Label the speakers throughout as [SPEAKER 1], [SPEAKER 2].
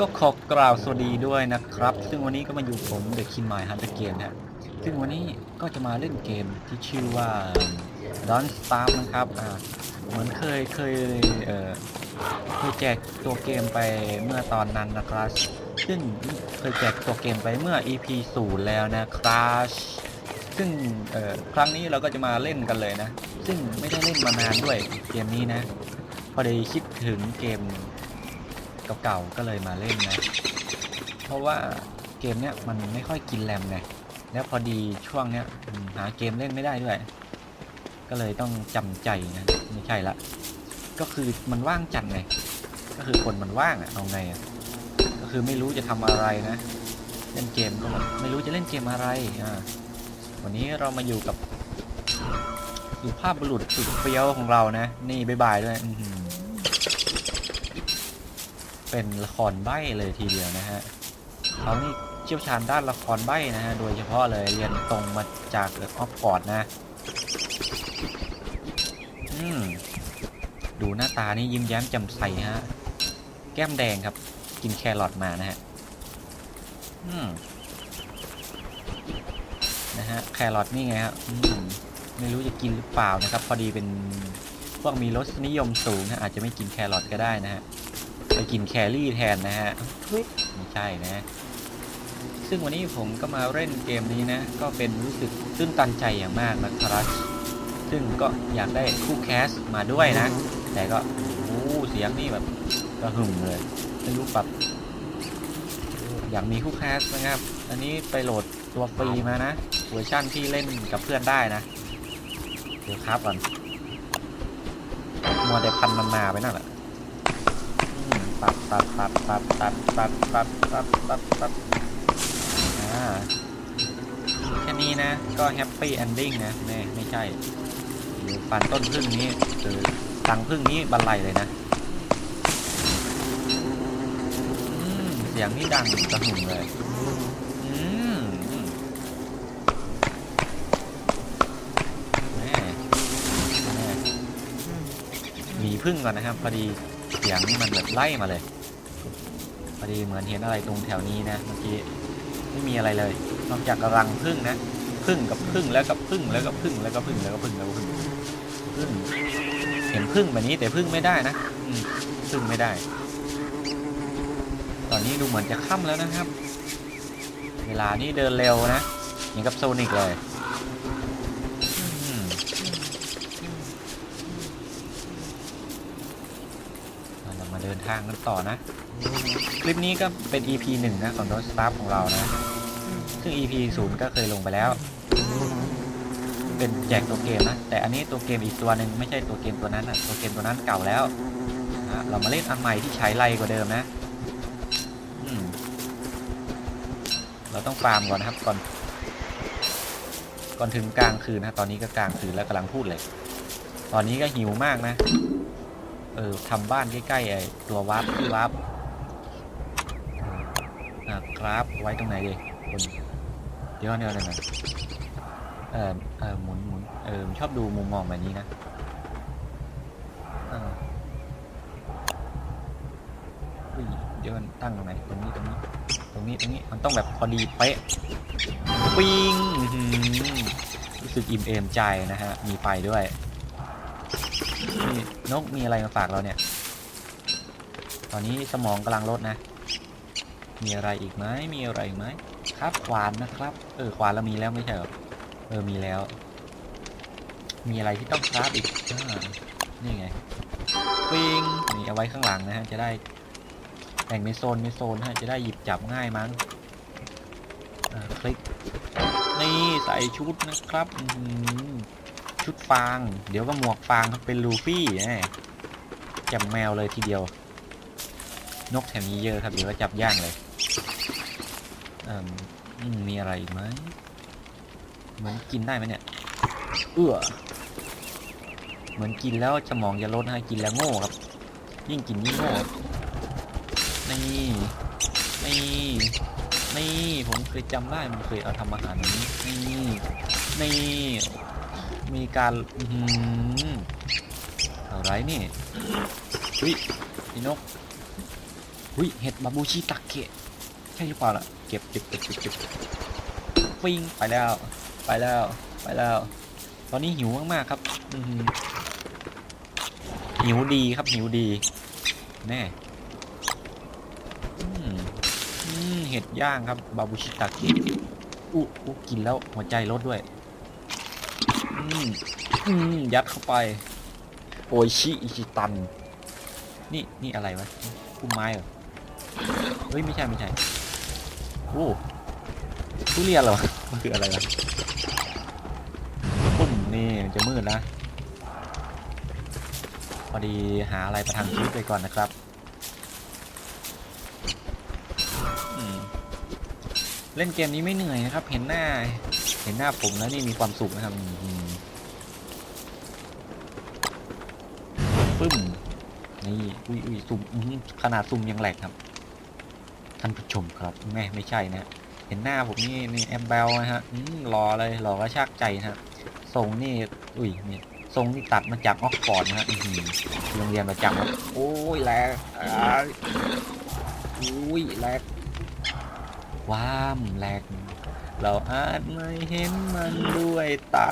[SPEAKER 1] ก็ขอกล่าวสวัสดีด้วยนะครับ ซึ่งวันนี้ก็มาอยู่ผมเด็กคินหมายฮันเตอร์เกมนะซึ่งวันนี้ก็จะมาเล่นเกมที่ชื่อว่า Don Star นะครับอ่าเหมือนเคยเคยเอ่อเคยแจกตัวเกมไปเมื่อตอนนั้นนะครับ ซึ่งเคยแจกตัวเกมไปเมื่อ EP 0แล้วนะครับซึ่งเอ่อครั้งนี้เราก็จะมาเล่นกันเลยนะ ซึ่งไม่ได้เล่นมานานด้วยเกมนี้นะ พอดีคิดถึงเกม เก่าๆก็เลยมาเล่นนะ เพราะว่าเกมเนี้ยมันไม่ค่อยกินแรมไงแล้วพอดีช่วงเนี้ยหาเกมเล่นไม่ได้ด้วย ก็เลยต้องจำใจนะไม่ใช่ละ ก็คือมันว่างจัดไงก็คือคนมันว่างอะเอาไงอะก็คือไม่รู้จะทำอะไรนะ เล่นเกมก็แบบไม่รู้จะเล่นเกมอะไรอ่าวันนี้เรามาอยู่กับสุภาพบุรุษสุดเฟี้ยวของเรานะ นี่บายบายด้วย อือหือ เป็นละครใบ้เลยทีเดียวนะฮะเขานี่เชี่ยวชาญด้านละครใบ้นะฮะ โดยเฉพาะเลยเรียนตรงมาจากออฟฟอร์ดนะ อืม ดูหน้าตานี่ยิ้มแย้มแจ่มใสฮะ แก้มแดงครับ กินแครอทมานะฮะ อืม นะฮะ แครอทนี่ไงครับอืมไม่รู้จะกินหรือเปล่านะครับ พอดีเป็นพวกมีรสนิยมสูงนะอาจจะไม่กินแครอทก็ได้นะฮะ ไปกินแครี่แทนนะฮะทุยไม่ใช่นะ ซึ่งวันนี้ผมก็มาเล่นเกมนี้นะ ก็เป็นรู้สึกตื้นตันใจอย่างมากนะครับ ซึ่งก็อยากได้คู่แคสมาด้วยนะ แต่ก็โอ้โหเสียงนี่แบบกระหึ่มเลยไม่รู้ปรับอยากมีคู่แคสนะครับ อันนี้ไปโหลดตัวฟรีมานะเวอร์ชั่นที่เล่นกับเพื่อนได้นะ เดี๋ยวครับก่อนมัวแต่พันมันมาไปนั่นแหละ อืมปับปับปับปับปับปับปับปับปับปับอ่าแค่นี้นะก็แฮปปี้เอนดิ้งนะไม่ไม่ใช่ฟันต้นพึ่งนี้คือตังพึ่งนี้บันไลเลยนะเสียงนี่ดังกระหึ่มเลยแม่แม่หนีพึ่งก่อนนะครับพอดี เสียงนี่มันแบบไล่มาเลยพอดีเหมือนเห็นอะไรตรงแถวนี้นะเมื่อกี้ไม่มีอะไรเลย นอกจากรังพึ่งนะพึ่งกับพึ่งแล้วกับพึ่งแล้วก็พึ่งแล้วก็พึ่งแล้วก็พึ่งแล้วก็พึ่งพึ่งเห็นพึ่งแบบนี้แต่พึ่งไม่ได้นะอืพึ่งไม่ได้ ตอนนี้ดูเหมือนจะค่ำแล้วนะครับ เวลานี่เดินเร็วนะอย่างกับโซนิกเลย ทางกันต่อนะ คลิปนี้ก็เป็น EP หนึ่งนะของ Don't Stop ของเรานะ ซึ่ง EP ศูนย์ก็เคยลงไปแล้ว เป็นแจกตัวเกมนะ แต่อันนี้ตัวเกมอีกตัวหนึ่งไม่ใช่ตัวเกมตัวนั้นนะตัวเกมตัวนั้นเก่าแล้วนะเรามาเล่นอันใหม่ที่ใช้ไรกว่าเดิมนะอืมเราต้องฟาร์มก่อนนะครับก่อน ก่อนถึงกลางคืนนะ ตอนนี้ก็กลางคืนแล้วกำลังพูดเลย ตอนนี้ก็หิวมากนะ เออทำบ้านใกล้ๆไอ้ตัววาร์ปวาร์ปอ่าครับไว้ตรงไหนดีคนเดี๋ยวเดี๋ยวเดี๋ยวนะเออเออหมุนหมุนเออชอบดูมุมมองแบบนี้นะอุ้ยเดี๋ยวมันตั้งตรงไหนตรงนี้ตรงนี้ ตรงนี้ตรงนี้มันต้องแบบพอดีเป๊ะปิงอื้อหือรู้สึกอิ่มเอมใจนะฮะ มีไฟด้วย นกมีอะไรมาฝากเราเนี่ย ตอนนี้สมองกำลังลดนะ มีอะไรอีกไหมมีอะไรอีกไหมครับขวานนะครับ เออขวานเรามีแล้วไม่ใช่หรอเออมีแล้ว มีอะไรที่ต้องคราฟอีกอนี่ไงปิงนี่เอาไว้ข้างหลังนะฮะจะได้แบ่งเป็นโซนเป็นโซนฮะจะได้หยิบจับง่ายมั้งคลิกนี่ใส่ชุดนะครับอื้อหือ ชุดฟาง เดี๋ยวก็หมวกฟางครับเป็นลูฟี่แจับแมวเลยทีเดียว นกแถวนี้เยอะครับ เดี๋ยวก็จับย่างเลยเอ่มมีอะไรไหมเหมือนกินได้ไหมเนี่ย เอื้อเหมือนกินแล้วสมองจะลดให้กินแล้วโง่ครับ ยิ่งกินยิ่งโง่นี่นี่นี่ผมเคยจำได้มันเคยเอาทำอาหารนี้นี่นี่ มีการอือหือะไรนี่วิพี่นกหุยเห็ดบาบูชิตะเกะใช่หรือเปล่าล่ะเก็บเก็บเก็บเก็บเก็บปิ้งไปแล้ว ไปแล้วไปแล้ว ตอนนี้หิวมากๆครับอืหิวดีครับหิวดีแน่เห็ดย่างครับบาบูชิตะเกะอู้อู้กินแล้วหัวใจลดด้วย อืมอืมยัดเข้าไป โอชิอิชิตัน นี่นี่อะไรวะพุ่มไม้เหรอ เฮ้ย ไม่ใช่ ไม่ใช่ โอ้ทุเรียนเหรอ มันคืออะไรวะปุ่มนี่มันจะมืดนะพอดีหาอะไรประทังชีวิตไปก่อนนะครับเล่นเกมนี้ไม่เหนื่อยนะครับ เห็นหน้า เห็นหน้าผมแล้วนี่มีความสุขนะครับอืม ปึ้มนี่อุ้ยอุ้ยซุ่มขนาดซุ่มยังแหลกครับ ท่านผู้ชมครับแม่ไม่ใช่นะเห็นหน้าผมนี่นี่แอมเบลนะฮะอืมรอเลยรอกระชากใจนะฮะทรงนี่อุ้ยนี่ทรงนี่ตัดมาจากออกฟอร์ดนะฮะโรงเรียนประจำครับโอ้ยแหลกอุ้ยแหลกว้ามแหลกเราอาจไม่เห็นมันด้วยตา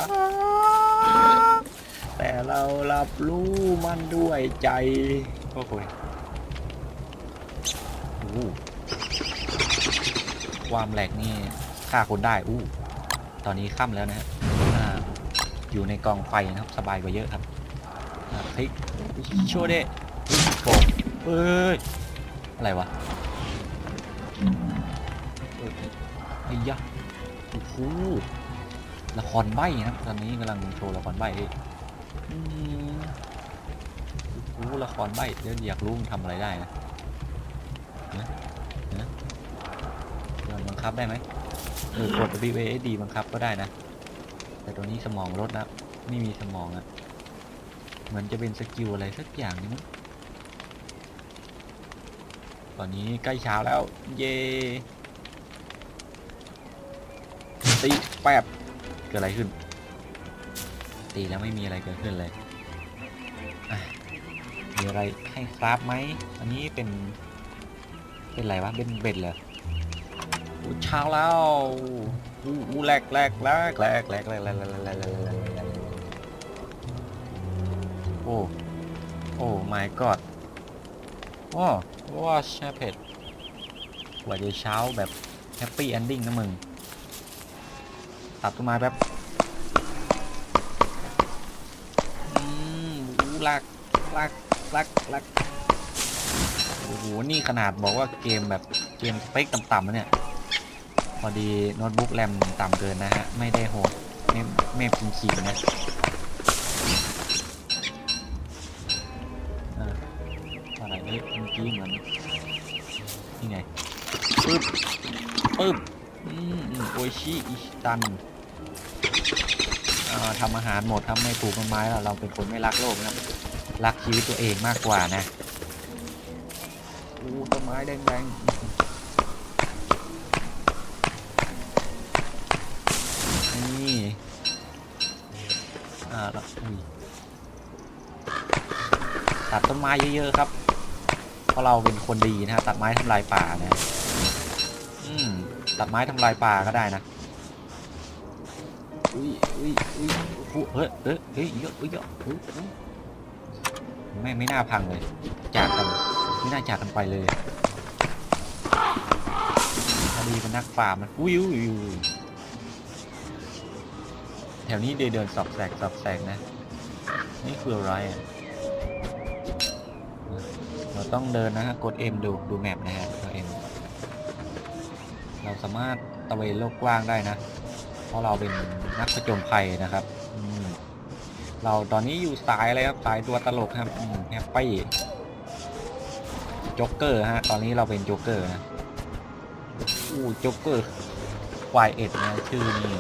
[SPEAKER 1] แต่เรารับรู้มันด้วยใจ โอ้โหโอ้ความแหลกนี่ฆ่าคนได้ อู้ ตอนนี้ค่ำแล้วนะฮะอยู่ในกองไฟนะครับ สบายกว่าเยอะครับอ่าพลิกโชว์เดะโผล่เอ้ย อะไรวะเอ้ยไอ้ยะโอ้โหละครใบนะตอนนี้กำลังโชว์ละครใบเอ้ รู้ละครใบ้เดี๋ยวอยากรู้มันทำอะไรได้นะนะนะมันบังคับได้ไหมเออกด W A S D บังคับก็ได้นะ แต่ตัวนี้สมองลดนะไม่มีสมองอะเหมือนจะเป็นสกิลอะไรสักอย่างนึงมั้งตอนนี้ใกล้เช้าแล้ว เย่ตีแปบเกิดอะไรขึ้น ตีแล้วไม่มีอะไรเกิดขึ้นเลยมีอะไรให้คราฟไหม อันนี้เป็น เป็นอะไรวะ เป็นเบ็ดเหรออู้เช้าแล้วอู้แหลกแหลกแหลกแหลกแหลกแหลกแหลกแหลกแหลกแหลกแหลกแหลกแหลกโอ้ โอ้ my god ว้าว้าแชเพดกว่าจะเช้าแบบแฮปปี้เอนดิ้งนะมึง ตัดต้นไม้แป๊บ อืมอู้ ลากลากลากลากโอ้โห นี่ขนาดบอกว่าเกมแบบเกมสเปคต่ำๆนะเนี่ย พอดีโน้ตบุ๊กแรมต่ำเกินนะฮะ ไม่ได้โหดไม่ไม่เป็นขีดนะอะไรเอ้ยเมื่อกี้เหมือนนี่ไงปึ๊บปึ๊บอืมอืมโอชิอิชิตัน ทำอาหารหมดทำไม่ปลูกต้นไม้แล้วเราเป็นคนไม่รักโลกนะครับรักชีวิตตัวเองมากกว่านะอู้ต้นไม้แดงๆนี่อ่าแล้วตัดต้นไม้เยอะๆครับ เพราะเราเป็นคนดีนะฮะตัดไม้ทำลายป่านะอืมตัดไม้ทำลายป่าก็ได้นะ อุ้ยอุ้ยอุ้ยโอ้โหเฮ้ยเฮ้ยเฮ้ยเยอะเฮ้ยเยอะเฮ้ยเฮ้ยไม่ไม่น่าพังเลย จากกันไม่น่าจากกันไปเลยพอดีเป็นนักฝ่ามันอุ้ยอุ้ยอุ้ยแถวนี้เดินเดินสอบแสกสอบแสกนะ นี่คืออะไรอะเราต้องเดินนะฮะกด M ดูดูแมปนะฮะกด M เราสามารถตะเวนโลกกว้างได้นะ ราะเราเป็นนักผจญภัยนะครับเราตอนนี้อยู่สายอะไรครับสายตัวตลกครับแฮปปี้จ็อกเกอร์ฮะตอนนี้เราเป็นโจ๊กเกอร์นะอู้โจ๊กเกอร์ควายเอ็ดนะชื่อนี่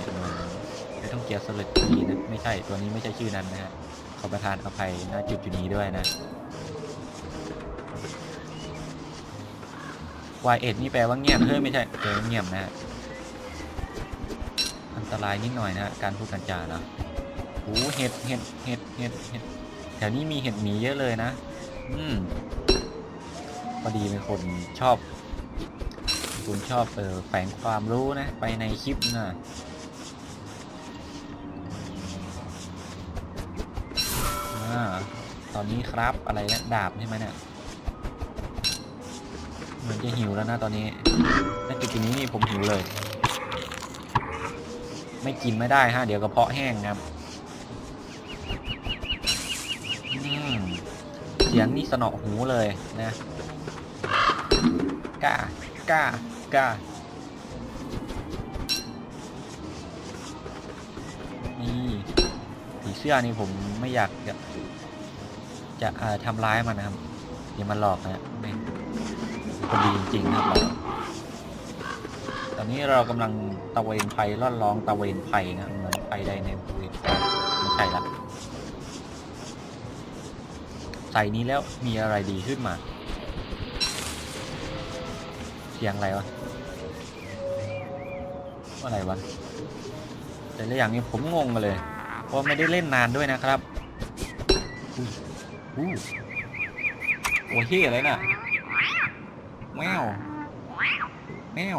[SPEAKER 1] ไม่ต้องเกียร์สลัดทีนะไม่ใช่ตัวนี้ไม่ใช่ชื่อนั้นนะฮะขอประทานอภัยณจุดจุดนี้ด้วยนะควายเอ็ดนี่แปลว่าเงียบเฮ้ยไม่ใช่เงียบนะฮะ อันตรายนิดหน่อยนะการพูดกันจานะโอ้เห็ดเห็ดเห็ดเห็ดเห็ดแถวนี้มีเห็ดหมีเยอะเลยนะ อืมพอดีเป็นคนชอบ คุณชอบเออแฝงความรู้นะ ไปในคลิปนะตอนนี้ครับอะไรนะดาบใช่ไหมเนี่ยมันจะหิวแล้วนะตอนนี้ณจุดนี้นี่ผมหิวเลย ไม่กินไม่ได้ฮะเดี๋ยวกระเพาะแห้งครับเสียงนี่สนอหูเลยนะกล้ากล้ากล้านี่ผีเสื้อนี่ผมไม่อยากจะจะทำร้ายมันนะครับเดี๋มันหลอกนะแม่คนดีจริงๆนะครับ นนี้เรากำลังตะเวนไพ่ล่อนลองตะเวนไพ่นะเหมือนไพ่ใดในบริเวณไม่ใช่ละใส่นี้แล้วมีอะไรดีขึ้นมา เสียงอะไรวะ อะไรวะ แต่ละอย่างนี้ผมงงกัเลย เพราะไม่ได้เล่นนานด้วยนะครับอู้โอ้เฮียอะไรน่ะแมวแมว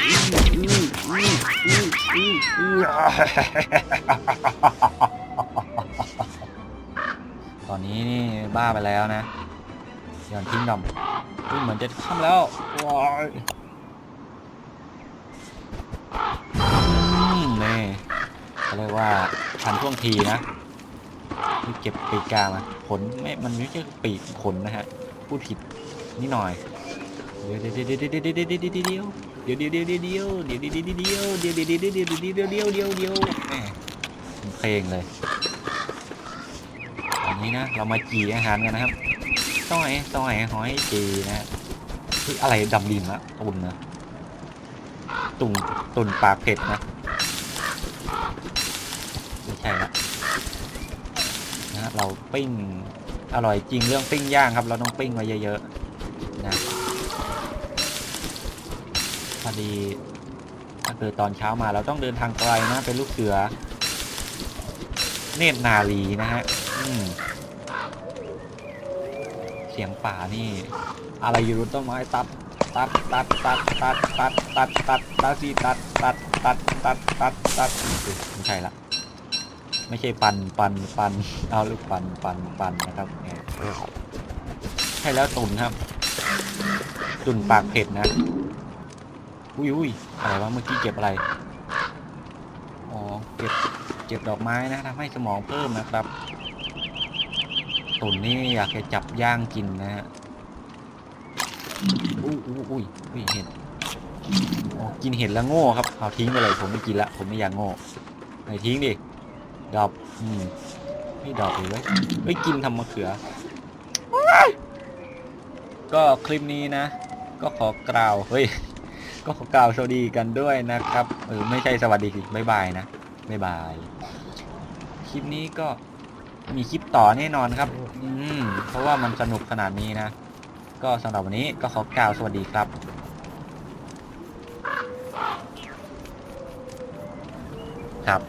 [SPEAKER 1] ตอนนี้นี่บ้าไปแล้วนะย้อนทิ้งดำเหมือนจะค่ำแล้วว้ายนี่เขาเรียกว่าทันท่วงทีนะนี่เก็บปีกกามาผลไม่มันไม่ใช่ปีกผลนะฮะพูดผิดนิดหน่อยเดี๋ยวเดี๋ยวเดี๋ยวเดี๋ยวเดี๋ยว เดี๋ยวเดี๋ยวเดี๋ยวเดี๋ยวเดี๋ยวเดี๋ยวเดี๋ยวเดี๋ยวเดี๋ยวเดี๋ยวเดี๋ยวเดี๋ยวเดี๋ยวเดี๋ยวเดียวเพลงเลยอันนี้นะเรามาจีอาหารกันนะครับต้อยต้อยหอยจีนะที่อะไรดำดินละตุ่นนะตุ่นตุ่นปากเผ็ดนะไม่ใช่ละนะเราปิ้งอร่อยจริงเรื่องปิ้งย่างครับ เราต้องปิ้งไว้เยอะๆ ดีถ้าเกิดตอนเช้ามาเราต้องเดินทางไกลนะเป็นลูกเสือ เนตรนารีนะฮะเสียงป่านี่ อะไรอยู่บนต้นไม้ตัดตัดตัดตัดตัดตัดตัดตัดตัดตัดตัดตัดตัดตัดตัดไม่ใช่ละไม่ใช่ปันปันปันเอาลูกปันปันปันนะครับใช่แล้วตุนครับตุนปากเผ็ดนะ อุ้ยอุ้ยอะไรวะเมื่อกี้เก็บอะไร อ๋อ เก็บ เก็บดอกไม้นะทำให้สมองเพิ่มนะครับ ตุ่นนี่อยากจะจับย่างกินนะฮะ อุ้ยอุ้ยอุ้ยอุ้ยเห็ดอ๋อกินเห็ดแล้วโง่ครับ เอาทิ้งไปเลยผมไม่กินละ ผมไม่อยากโง่ไหนทิ้งดิ ดอกอืมไม่ดอกเลยเว้ยเฮ้ยกินทำมะเขือ ก็คลิปนี้นะ ก็ขอกล่าว เฮ้ย ก็ขอกล่าวสวัสดีกันด้วยนะครับเออไม่ใช่สวัสดีสิบ๊ายบายนะบ๊ายบายคลิปนี้ก็มีคลิปต่อแน่นอนครับ อืมเพราะว่ามันสนุกขนาดนี้นะ ก็สำหรับวันนี้ก็ขอกล่าวสวัสดีครับครับ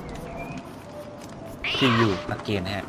[SPEAKER 1] see you again ฮะ